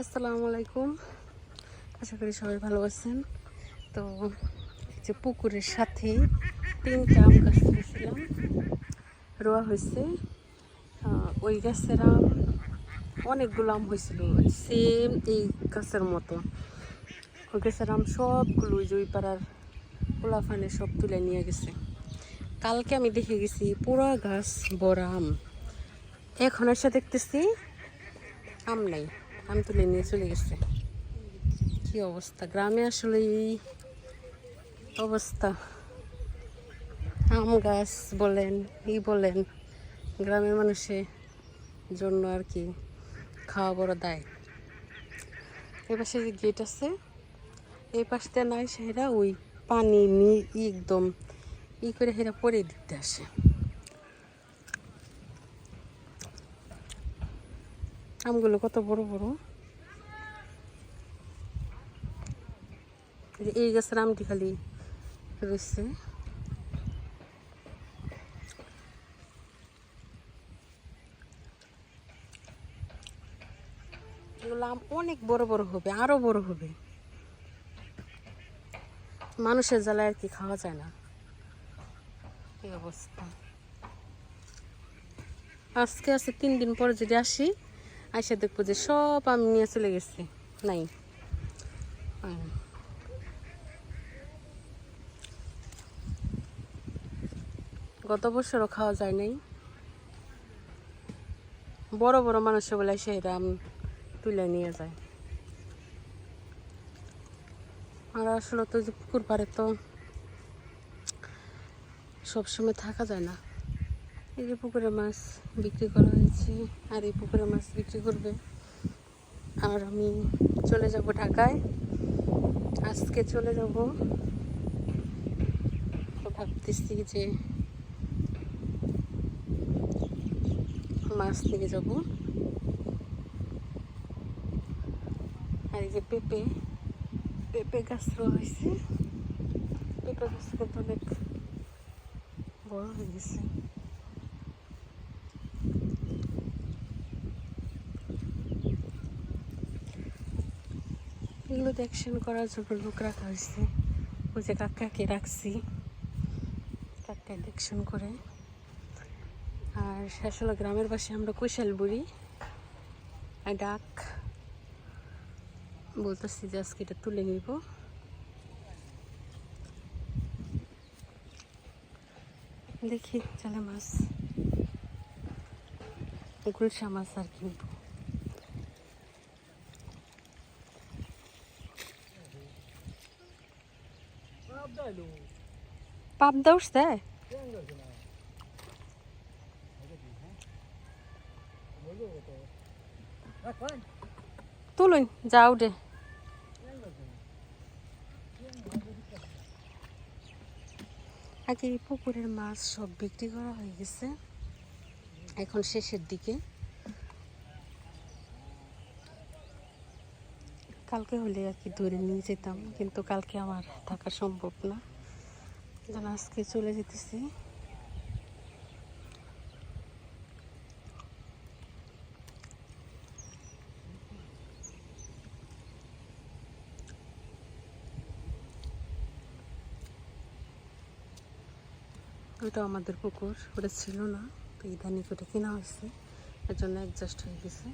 আসসালামু আলাইকুম। আশা করি সবাই ভালো আছেন। তো যে পুকুরের সাথে তিনটা আম গাছ দিয়েছিলাম রোয়া হয়েছে। ওই গাছের আম, অনেকগুলো আম হয়েছিল। সেম এই গাছের মতো। ওই গাছের আম সবগুলো ওই পাড়ার পোলাফানে সব তুলে নিয়ে গেছে। কালকে আমি দেখে গেছি পুরা গাছ, বড় আম। এখন এসে দেখতেছি আম নাই। আম তুলে নিয়ে চলে গেছে। কি অবস্থা? গ্রামে আসলে এই অবস্থা। আম গাছ বলেন, ই বলেন, গ্রামের মানুষের জন্য আর কি খাওয়া বড় দায়। এই পাশে যে গেট আছে, এই পাশটা নাই সেরা ওই পানি নি একদম ই করে হেরা পরে দিতে আসে। আমগুলো কত বড় বড়? এই গাছের আমটি খালি রয়েছে। অনেক বড় বড় হবে, আরও বড় হবে। মানুষের জ্বালায় আর কি খাওয়া যায় না। এই অবস্থা। আজকে আছে তিন দিন পরে যদি আসি আসে দেখব যে সব আমি নিয়ে চলে গেছে। নাই। গত বছরও খাওয়া যায় নাই। বড় বড় মানুষ বলে সেটা আম তুলে নিয়ে যায়। আর আসলে তো পুকুর পাড়ে তো সবসময় থাকা যায় না। এই যে পুকুরে মাছ বিক্রি করা হয়েছে, আর এই পুকুরে মাছ বিক্রি করবে। আর আমি চলে যাব ঢাকায়। আজকে চলে যাব। ভাবতেছি যে মাছ নিয়ে যাব। আর এই যে পেঁপে পেঁপে গাছ রোয়া হয়েছে। পেঁপে গাছ কিন্তু অনেক বড় হয়ে গেছে। এগুলো দেখশন করার জন্য লোক রাখা হয়েছে। ওই যে কাকাকে রাখছি। কাকায় দেখশন করে। আর আসলে গ্রামের পাশে আমরা কৈশাল বুড়ি। আর ডাক। বলতেছি যে আজকে এটা তুলে নিব। দেখি চলে মাছ। গুলশা মাছ আর কিনবো পাবদা উঠছে তুলুন যাও রে আগে এই পুকুরের মাছ সব বিক্রি করা হয়ে গেছে এখন শেষের দিকে কালকে হলে আর কি ধরে নিয়ে যেতাম, কিন্তু কালকে আমার থাকা সম্ভব না। যেন আজকে চলে যেতেছি। ওটা আমাদের পুকুর, ওটা ছিল না, তো ইদানিক ওটা কেনা হয়েছে, এর জন্য অ্যাডজাস্ট হয়ে গেছে।